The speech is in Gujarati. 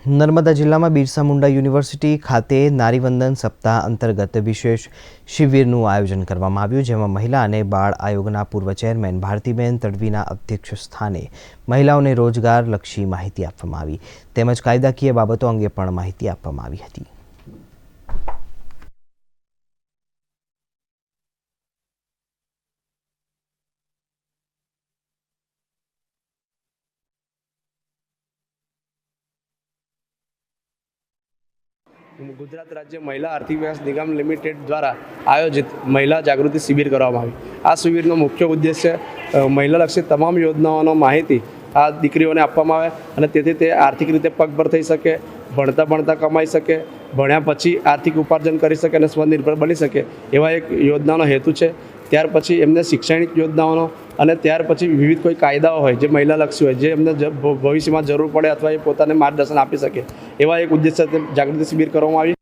નર્મદા જિલ્લામાં બિરસા મુંડા યુનિવર્સિટી ખાતે નારીવંદન સપ્તાહ અંતર્ગત વિશેષ શિબિરનું આયોજન કરવામાં આવ્યું, જેમાં મહિલા અને બાળ આયોગના પૂર્વ ચેરમેન ભારતીબેન તડવીના અધ્યક્ષ સ્થાને મહિલાઓને રોજગારલક્ષી માહિતી આપવામાં આવી. તેમજ કાયદાકીય બાબતો અંગે પણ માહિતી આપવામાં આવી હતી. ગુજરાત રાજ્ય મહિલા આર્થિક વિકાસ નિગમ લિમિટેડ દ્વારા આયોજિત મહિલા જાગૃતિ શિબિર કરવામાં આવી. આ શિબિરનો મુખ્ય ઉદ્દેશ્ય મહિલાલક્ષી તમામ યોજનાઓનો માહિતી આ દીકરીઓને આપવામાં આવે અને તેથી તે આર્થિક રીતે પગભર થઈ શકે, ભણતા ભણતા કમાઈ શકે, ભણ્યા પછી આર્થિક ઉપાર્જન કરી શકે અને સ્વનિર્ભર બની શકે એવા એક યોજનાનો હેતુ છે. ત્યાર પછી એમને શૈક્ષણિક યોજનાઓનો અને ત્યાર પછી વિવિધ કોઈ કાયદાઓ હોય જે મહિલાલક્ષી હોય, જે એમને ભવિષ્યમાં જરૂર પડે અથવા એ પોતાને માર્ગદર્શન આપી શકે, એવા એક ઉદ્દેશ્ય જાગૃતિ શિબિર કરવામાં આવી.